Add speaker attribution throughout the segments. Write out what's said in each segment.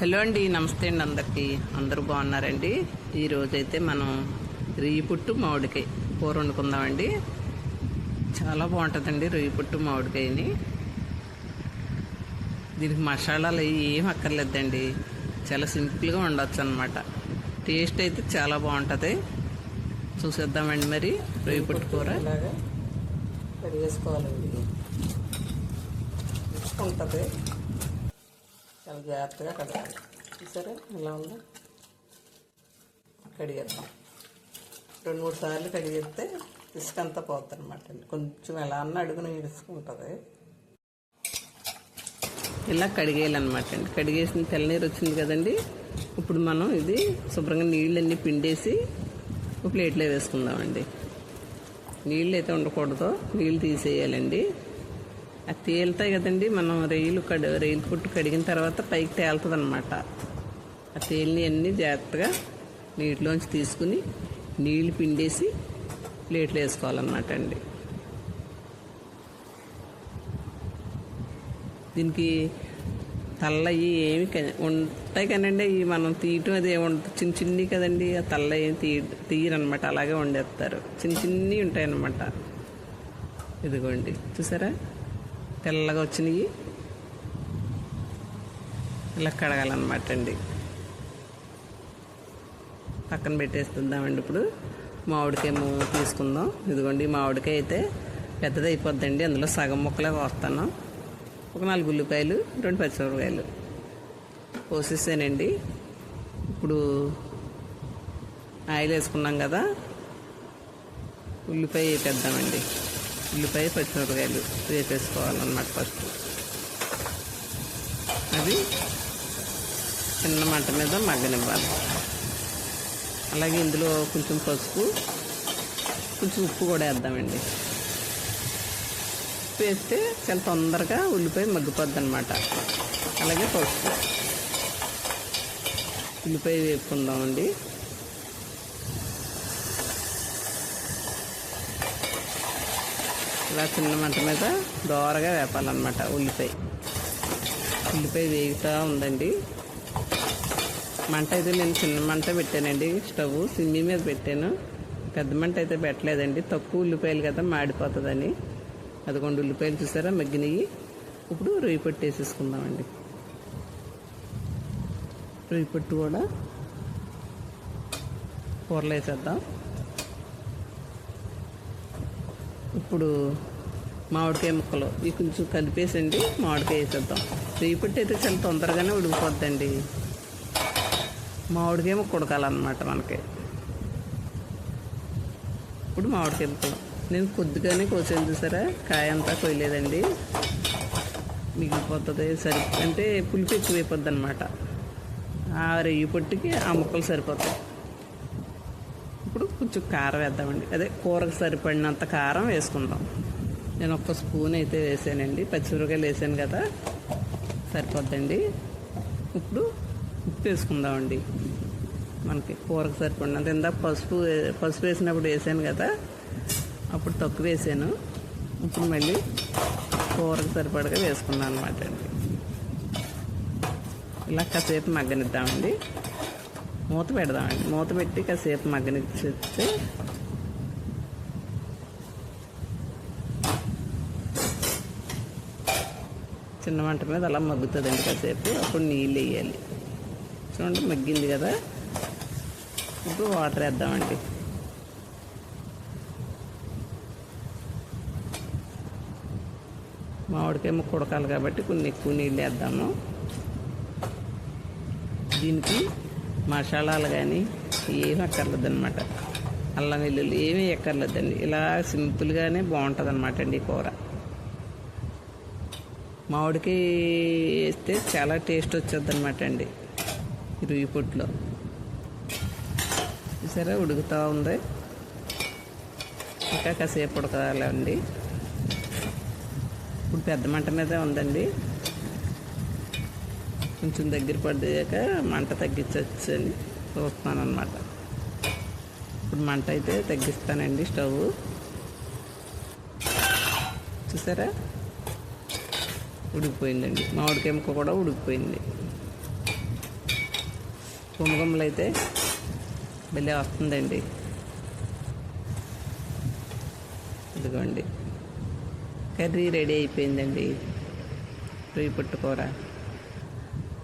Speaker 1: Hello అండి నమస్తే అండి అందరికీ. అందరూ బాగున్నారండి? ఈరోజైతే మనం రేయి పుట్టు మామిడికాయ కూర వండుకుందామండి. చాలా బాగుంటుందండి రేయి పుట్టు మామిడికాయని. దీనికి మసాలాలు ఏమి ఏం అక్కర్లేదండి. చాలా సింపుల్గా ఉండొచ్చు అనమాట టేస్ట్ అయితే చాలా బాగుంటుంది. చూసేద్దామండి మరి రొయ్యి పుట్టు కూర.
Speaker 2: ఇలాగా ఉంటుంది. చాలా జాగ్రత్తగా కడగాలి. చూసారా? ఇలా ఉందా? కడిగేద్దాం. రెండు మూడు సార్లు కడిగేస్తే ఇసుక అంతా పోతుంది అనమాట కొంచెం ఎలా అన్న అడుగున ఇసుక ఉంటుంది.
Speaker 1: ఇలా కడిగేయాలన్నమాట అండి. కడిగేసిన తెల్లనీరు వచ్చింది కదండి. ఇప్పుడు మనం ఇది శుభ్రంగా నీళ్ళన్నీ పిండేసి ఒక ప్లేట్లో వేసుకుందామండి. నీళ్ళు అయితే ఉండకూడదు. నీళ్ళు తీసేయాలండి. అది తేలుతాయి కదండి. మనం రైలు కడి రైలు కుట్టు కడిగిన తర్వాత పైకి తేలుతుంది అనమాట ఆ తేలిని అన్నీ జాగ్రత్తగా నీటిలోంచి తీసుకుని నీళ్ళు పిండేసి ప్లేట్లో వేసుకోవాలన్నమాట అండి. దీనికి తల్లయి ఏమి క- ఉంటాయి కదండి ఇవి మనం తీయటం అది ఏమి ఉండదు. చిన్న చిన్ని కదండి. ఆ తల్ల ఏమి తీ తీయరనమాట అలాగే వండేస్తారు. చిన్న చిన్ని ఉంటాయన్నమాట. ఇదిగోండి. చూసారా? తెల్లగా వచ్చినాయి. ఇలా కడగాలన్నమాట అండి. పక్కన పెట్టేస్తుందామండి ఇప్పుడు. మామిడికాయ మేము తీసుకుందాం. ఇదిగోండి మామిడికాయ అయితే పెద్దది అయిపోద్దండి. అందులో సగం ముక్కలే కోస్తాను. ఒక నాలుగు ఉల్లిపాయలు రెండు పచ్చిమిరపకాయలు కోసేసానండి. ఇప్పుడు ఆయిల్ వేసుకున్నాం కదా. ఉల్లిపాయ పెద్దామండి ఉల్లిపాయ పచ్చిమిరపకాయలు వేపేసుకోవాలన్నమాట ఫస్ట్ అది చిన్న మంట మీద మగ్గనివ్వాలి. అలాగే ఇందులో కొంచెం పసుపు కొంచెం ఉప్పు కూడా వేద్దామండి. ఉప్పు వేస్తే చాలా తొందరగా ఉల్లిపాయ మగ్గిపోద్ది అనమాట అలాగే పసుపు. ఉల్లిపాయ వేపుకుందామండి. ఇలా చిన్న మంట మీద దోరగా వేపాలన్నమాట ఉల్లిపాయ. ఉల్లిపాయ వేగుతూ ఉందండి. మంట అయితే నేను చిన్న మంట పెట్టానండి. స్టవ్ సిమ్మి మీద పెట్టాను. పెద్ద మంట అయితే పెట్టలేదండి. తక్కువ ఉల్లిపాయలు కదా మాడిపోతుందని. అదిగోండి ఉల్లిపాయలు చూసారా? మగ్గినవి ఇప్పుడు రొయ్యి పొట్టు వేసేసుకుందామండి. రొయ్యి పొట్టు కూడా కూరలో వేసేద్దాం. ఇప్పుడు మామిడికాయ ముక్కలు. ఇవి కొంచెం కలిపేసండి మామిడికాయ వేసేద్దాం. రేపటి పొట్టు అయితే చాలా తొందరగానే ఉడికిపోద్దండి. మామిడికాయ ముక్క ఉడకాలన్నమాట మనకి. ఇప్పుడు మామిడికాయ ముక్కలు. నేను కొద్దిగానే కోసాను చూసారా? కాయ అంతా కొయ్యలేదండి. మిగిలిపోతుంది సరి అంటే పులుపు ఎక్కువైపోద్ది అనమాట ఆ రెయ్యి పొట్టుకి ఆ ముక్కలు సరిపోతాయి. కొంచెం కారం వేద్దామండి. అదే కూరకు సరిపడినంత కారం వేసుకుందాం. నేను ఒక్క స్పూన్ అయితే వేసానండి. పచ్చిమిరపకాయలు వేసాను కదా సరిపోద్దండి. ఇప్పుడు ఉప్పు వేసుకుందామండి. మనకి కూరకు సరిపడినంత. ఇందాక పసుపు పసుపు వేసినప్పుడు వేసాను కదా అప్పుడు తక్కువ వేసాను. ఇప్పుడు మళ్ళీ కూరకు సరిపడగా వేసుకున్నాను అనమాట అండి. ఇలా కాసేపు మగ్గనిద్దామండి. మూత పెడదామండి మూత పెట్టి కాసేపు మగ్గనిచ్చేస్తే చిన్న మంట మీద అలా మగ్గుతుందండి కాసేపు. అప్పుడు నీళ్ళు వేయాలి. చూడండి మగ్గింది కదా. ఇప్పుడు వాటర్ వేద్దామండి. మామిడికాయ ముక్క ఉడకాలి కాబట్టి కొన్ని ఎక్కువ నీళ్ళు వేద్దాము. దీనికి మసాలాలు కానీ ఏమి అక్కర్లేదు అనమాట అల్లం వెల్లుల్లి ఏమీ ఎక్కర్లేదండి ఇలా సింపుల్గానే బాగుంటుంది అనమాట అండి ఈ కూర. మామిడికాయ వేస్తే చాలా టేస్ట్ వచ్చేది అనమాట అండి రుయ్యి పొట్టులో. సరే ఉడుకుతూ ఉంది. ఇంకా కాసేపు ఉడకాలండి. ఇప్పుడు పెద్ద మంట మీదే ఉందండి. కొంచెం దగ్గర పడ్డాక మంట తగ్గించవచ్చు అని చూస్తున్నాను అనమాట ఇప్పుడు మంట అయితే తగ్గిస్తానండి స్టవ్. చూసారా? ఉడికిపోయిందండి. మామిడికాయ ముక్క కూడా ఉడికిపోయింది. గుమ్మగుమ్మలు అయితే భలే వస్తుందండి. ఇదిగోండి. కర్రీ రెడీ అయిపోయిందండి. రొయ్యి పుట్టుకూర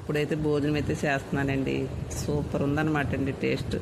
Speaker 1: ఇప్పుడైతే భోజనం అయితే చేస్తున్నానండి. సూపర్ ఉందన్నమాట అండి టేస్ట్.